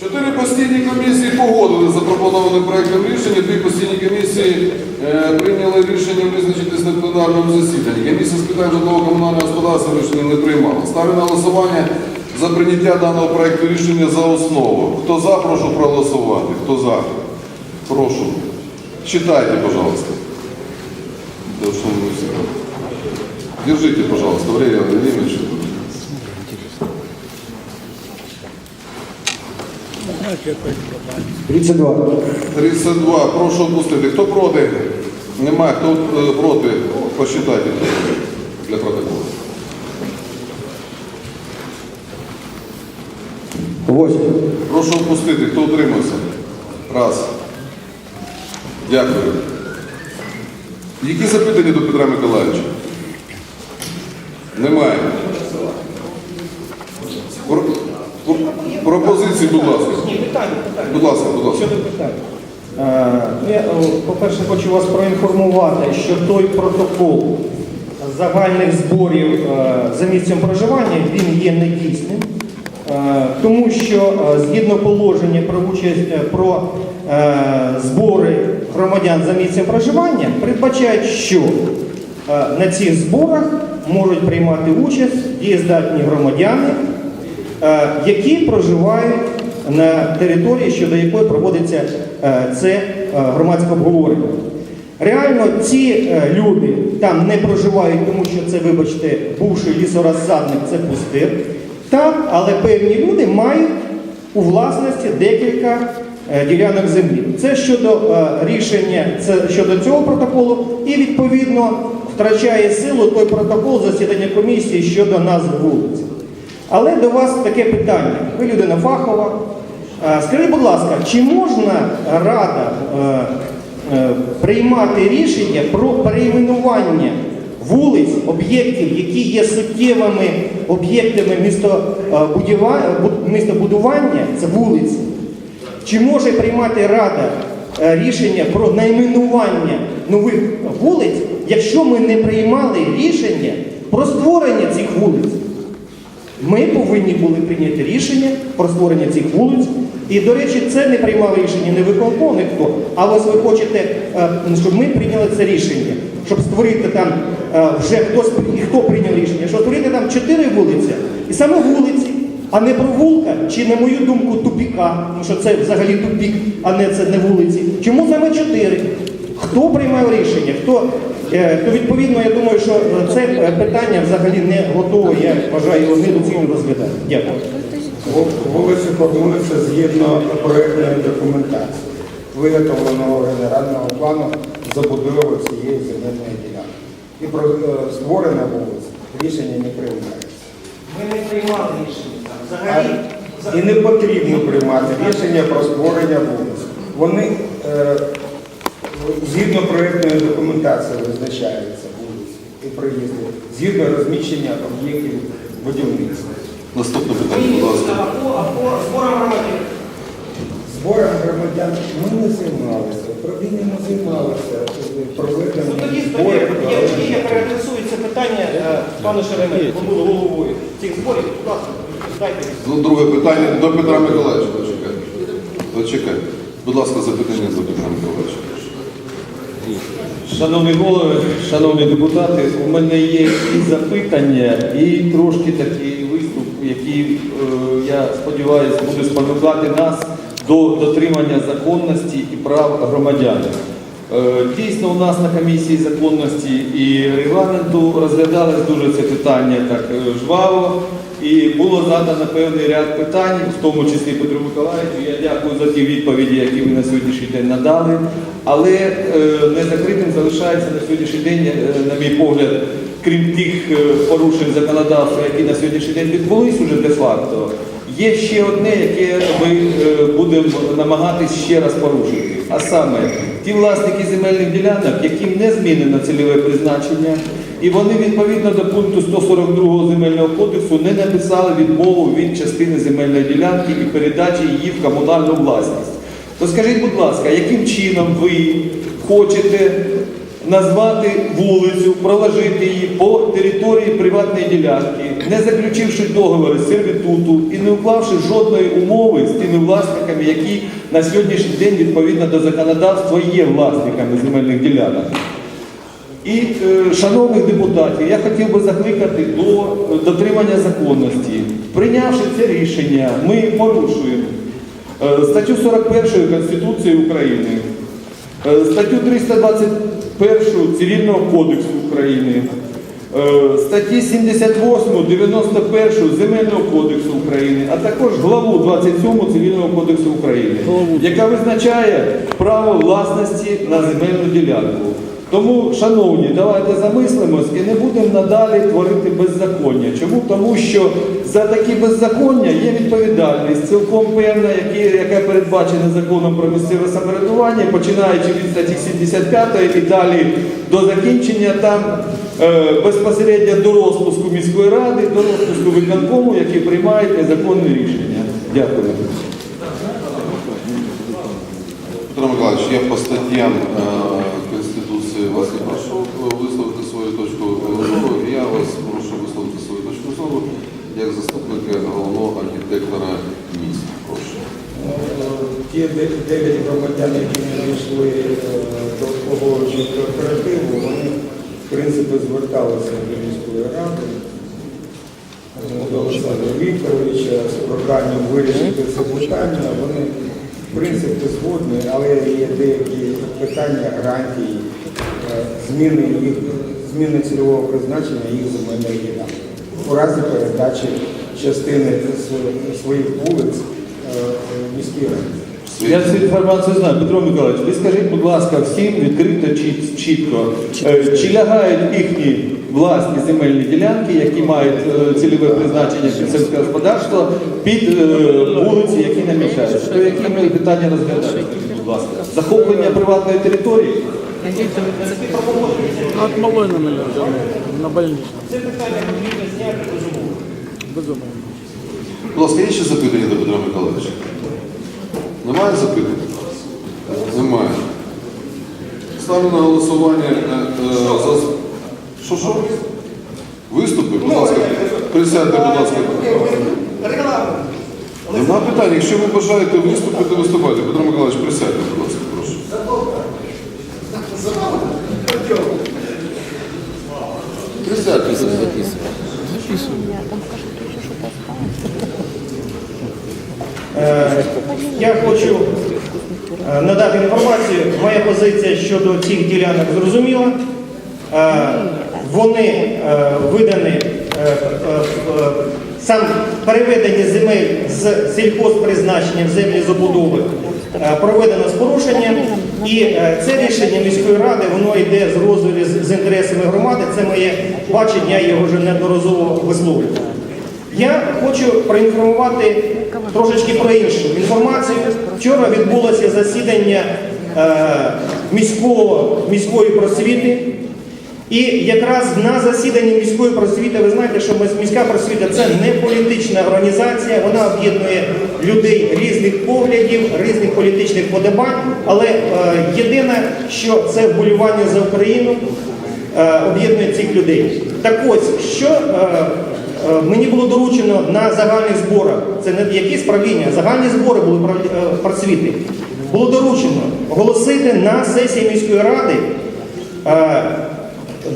Чотири постійні комісії погодили запропонованим проектом рішення. Дві постійні комісії е, прийняли рішення визначитись на пленарному засіданні. Комісія з питань житлово-комунального господарства рішення не приймала. Ставлю на голосування за прийняття даного проекту рішення за основу. Хто за, прошу проголосувати. Хто за? Прошу. Читайте, пожалуйста. Держите, пожалуйста, Валерий Владимирович. 32. 32. Прошу опустити. Хто проти? Немає. Хто е, проти? Посчитайте для протоколу. 8. Прошу опустити. Хто утримався? Раз. Дякую. Які запитання до Петра Миколаївича? Немає. Пропозиції, будь ласка. Ні, питання, питання. Будь ласка, будь ласка. Щодо питань. Ну, я, по-перше, хочу вас проінформувати, що той протокол загальних зборів за місцем проживання він є недійсним, тому що згідно положення про участь е, про е, збори громадян за місцем проживання передбачають, що е, на цих зборах можуть приймати участь дієздатні громадяни, які проживають на території, щодо якої проводиться е, це е, громадське обговорення. Реально ці е, люди там не проживають, тому що це, вибачте, бувший лісорозсадник, це пустир. Так, але певні люди мають у власності декілька е, ділянок землі. Це щодо е, рішення, це щодо цього протоколу, і відповідно втрачає силу той протокол засідання комісії щодо назв вулиць. Але до вас таке питання. Ви людина фахова. Е, Скажіть, будь ласка, чи можна рада е, е, приймати рішення про перейменування вулиць, об'єктів, які є суттєвими об'єктами містобудування, це вулиці? Чи може приймати рада рішення про найменування нових вулиць, якщо ми не приймали рішення про створення цих вулиць? Ми повинні були прийняти рішення про створення цих вулиць. І, до речі, це не приймав рішення не виконком, ніхто. А ось ви хочете, е, щоб ми прийняли це рішення, щоб створити там е, вже хтось і хто прийняв рішення, щоб створити там чотири вулиці, і саме вулиці, а не провулка, чи, на мою думку, тупіка, тому що це взагалі тупік, а не це не вулиці. Чому саме чотири? Хто приймав рішення? Хто, то відповідно, я думаю, що е, це е, питання взагалі не готове. Я вважаю його недоцільно розглядати. Дякую. Вулиці формуються згідно проєктної документації, виготовленого генерального плану забудови цієї земельної ділянки. І про е, створення вулиць рішення не приймається. Ми не приймали рішення. А- І не потрібно приймати рішення про створення вулиць. Вони е, згідно проєктної документації визначаються вулиці і проїзди, згідно розміщення об'єктів будівництва. Наступне питання, будь ласка. Або збором громадян. Збором громадян ми не займалися, управління не займалося Ну, проведенням тоді, тоді, зборів. я, тоді я переадресую це питання е, пану Шеремету, ви були головою цих зборів. Будь ласка, дайте. Ну, друге питання до Петра Миколаївича. Почекай. Будь ласка, запитання до Петра Миколаївича. Шановні голови, шановні депутати, у мене є і запитання, і трошки такий виступ, який, е, я сподіваюся, буде спонукати нас до дотримання законності і прав громадян. Е, Дійсно, у нас на комісії законності і регламенту розглядалось дуже це питання так е, жваво. І було задано певний ряд питань, в тому числі Петру Миколаївичу. Я дякую за ті відповіді, які ви на сьогоднішній день надали. Але е, незакритим залишається на сьогоднішній день, е, на мій погляд, крім тих е, порушень законодавства, які на сьогоднішній день відбулись уже де-факто. Є ще одне, яке ми е, будемо намагатись ще раз порушити. А саме ті власники земельних ділянок, яким не змінено цільове призначення, і вони відповідно до пункту 142 земельного кодексу не написали відмову від частини земельної ділянки і передачі її в комунальну власність. То скажіть, будь ласка, яким чином ви хочете назвати вулицю, проложити її по території приватної ділянки, не заключивши договори сервітуту і не уклавши жодної умови з тими власниками, які на сьогоднішній день відповідно до законодавства є власниками земельних ділянок. І, е, шановних депутатів, я хотів би закликати до дотримання законності. Прийнявши це рішення, ми порушуємо е, статтю 41 Конституції України, е, статтю 321 Цивільного кодексу України, е, статті 78, 91 Земельного кодексу України, а також главу 27 Цивільного кодексу України, яка визначає право власності на земельну ділянку. Тому, шановні, давайте замислимось і не будемо надалі творити беззаконня. Чому? Тому що за такі беззаконня є відповідальність, цілком певна, яка передбачена законом про місцеве самоврядування, починаючи від статті 75 і далі до закінчення там е, безпосередньо до розпуску міської ради, до розпуску виконкому, які приймають незаконне рішення. Дякую. Петро Миколаївич, я по статтям е, Конституції вас не прошу висловити свою точку Вас прошу висловити свою точку зору як заступника головного архітектора міста. Прошу. Ті де- дев'ять громадян, які не вийшли е, до обслуговуючого кооперативу, вони в принципі зверталися до міської ради. е, До Олександра Вікторовича з проханням вирішити це питання. Вони в принципі згодні, але є деякі питання гарантії, е, зміни їх зміни цільового призначення їх земельної ділянки. У разі передачі частини своїх вулиць е, міській раді. Я цю інформацію знаю. Петро Миколаївич, ви скажіть, будь ласка, всім відкрито чітко, е, чи лягають їхні власні земельні ділянки, які мають е, цільове призначення під сільське господарство, під вулиці, які намічаються. То які ми питання розглядаємо, будь ласка? Захоплення приватної території? От малой на мене на больничном. Це питання потрібно зняти безумовно. Безумовно. Будь ласка, є ще запитання до Петра Миколаївича? Немає запитань? Немає. Ставлю на голосування е, е. Що, що? Виступи, будь ласка. Присядьте, будь ласка. Нема питань. Якщо ви бажаєте виступити, виступайте. Петро Миколаївич, присядьте, будь ласка, прошу. Присядьте. Е, Я хочу е, надати інформацію. Моя позиція щодо цих ділянок зрозуміла. Е, Вони е, видані, е, сам переведення земель з сільхозпризначення в землі забудови проведено з порушенням. І е, це рішення міської ради, воно йде з з- з інтересами громади. Це моє бачення, я його вже неодноразово висловлював. Я хочу проінформувати трошечки про іншу інформацію. Вчора відбулося засідання е, міського, міської просвіти. І якраз на засіданні міської просвіти, ви знаєте, що міс- міська просвіта це не політична організація, вона об'єднує людей різних поглядів, різних політичних подобань, але е, єдине, що це вболівання за Україну е, об'єднує цих людей. Так ось, що е, е, мені було доручено на загальних зборах, це не якісь правління, загальні збори були е, просвіти. Було доручено оголосити на сесії міської ради. е,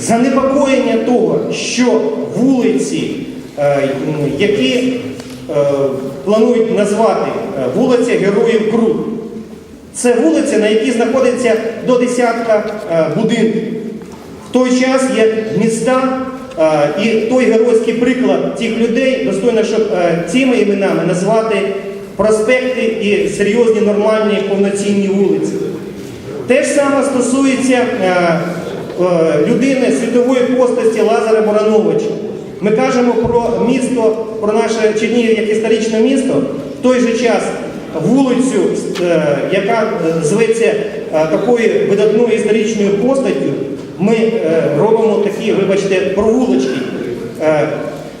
занепокоєння того, що вулиці, е, які е, планують назвати е, вулиця Героїв Крут, це вулиця, на якій знаходиться до десятка будинків. В той час як міста і той геройський приклад цих людей достойно, щоб цими іменами назвати проспекти і серйозні нормальні повноцінні вулиці. Те ж саме стосується людини світової постаті Лазаря Барановича. Ми кажемо про місто, про наше Чернігів як історичне місто. В той же час вулицю, е, яка е, зветься е, такою видатною історичною постаттю, ми е, робимо такі, вибачте, провулочки. Е,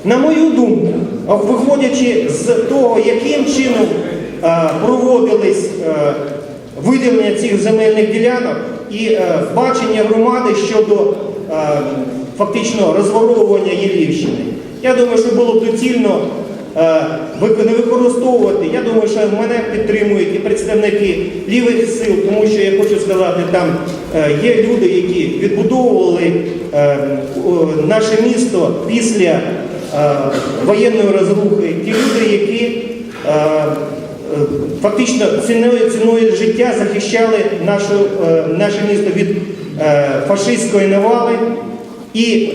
На мою думку, виходячи з того, яким чином е, проводились е, виділення цих земельних ділянок, і е, бачення громади щодо е, фактично розворовування Єлівщини. Я думаю, що було б доцільно е, не використовувати. Я думаю, що мене підтримують і представники лівих сил, тому що я хочу сказати, там є люди, які відбудовували наше місто після воєнної розрухи. Ті люди, які фактично ціною ціною життя захищали нашу, е, наше місто від е, фашистської навали. І е,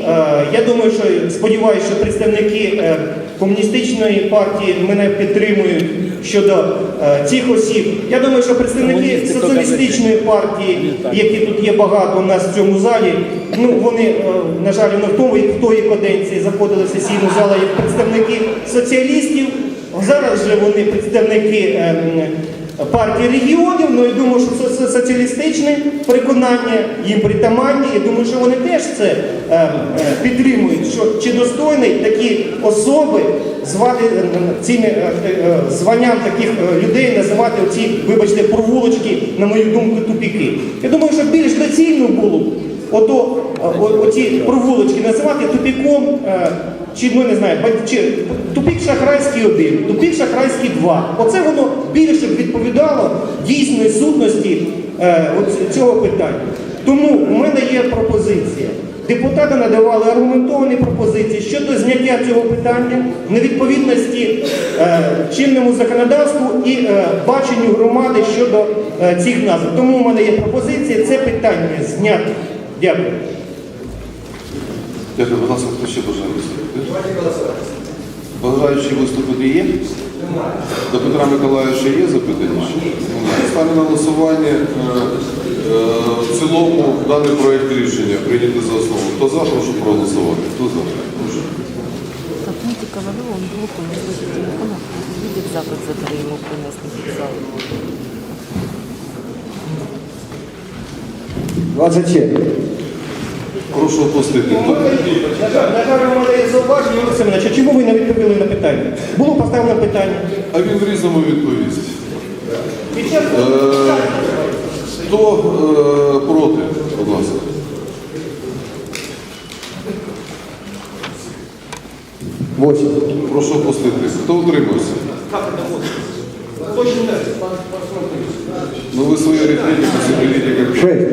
я думаю, що сподіваюся, що представники е, комуністичної партії мене підтримують щодо е, цих осіб. Я думаю, що представники соціалістичної партії, які тут є багато у нас в цьому залі, ну вони, е, на жаль, не в тому, в тої каденції заходили в сесійну залу як представники соціалістів. Зараз же вони представники. е, партії регіонів, ну і думаю, що це соціалістичне переконання їм притаманні. І думаю, що вони теж це е, е, підтримують. Що чи достойні такі особи звати е, цими е, е, званням таких людей називати оці, вибачте, провулочки, на мою думку, тупіки. Я думаю, що більш доцільно було б ото оці провулочки називати тупіком. е, чи ну не знаю, чи тупік Шахрайський 1, тупік Шахрайський 2. Оце воно більше б відповідало дійсної сутності е, цього питання. Тому у мене є пропозиція. Депутати надавали аргументовані пропозиції щодо зняття цього питання невідповідності е, чинному законодавству і е, баченню громади щодо е, цих назв. Тому у мене є пропозиція це питання зняти. Дякую. Скажи, будь ласка, хто ще бажає виступити? Бажаючі виступити є? До Петра Миколаївича є запитання? Стане на голосування е, е, в цілому даний проєкт рішення прийняти за основу. Хто за, прошу проголосувати. Хто за? Прошу. Как Мити Ковалев, Прошу опустити. На жаль, на жаль, у мене є зауваження, Олексій Семенович, а чому ви не відповіли на питання? Було поставлено питання. А він в різному відповість. Під час Е, Хто е, проти, будь ласка? Восемь. Прошу опустити. Хто утримався? Ну ви свою арифметику соберите как Шесть.